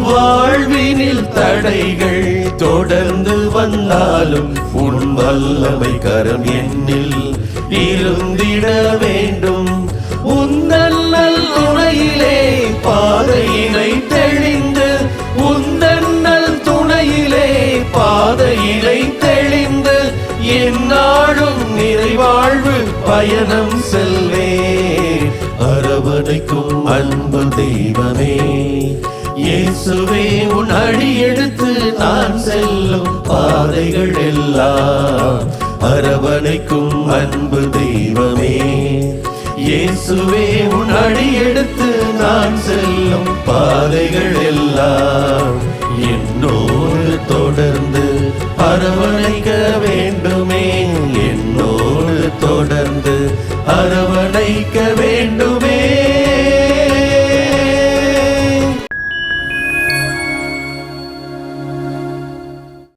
வாழ்வினில் தடைகள் தொடர்ந்து வந்தாலும் உன் வல்லமை கரம் என்னில் இருந்திட வேண்டும். உந்தன் நல் துணையிலே பாதையினை தெளிந்து உந்தன் நல் துணையிலே பாதையினை தெளிந்து என்னாடும் நிறைவாழ்வு பயணம் செல்வே. அரவணைக்கும் அன்பு தெய்வமே. இயேசுவே உன் அடி எடுத்து நான் செல்லும் பாதைகள் எல்லாம் அரவணைக்கும் அன்பு தெய்வமே. இயேசுவே உன் அடி எடுத்து நான் செல்லும் பாதைகள் எல்லாம் என்னோடு தொடர்ந்து அரவணைக்க வேண்டுமே. என்னோடு தொடர்ந்து அரவணைக்க வேண்டும்.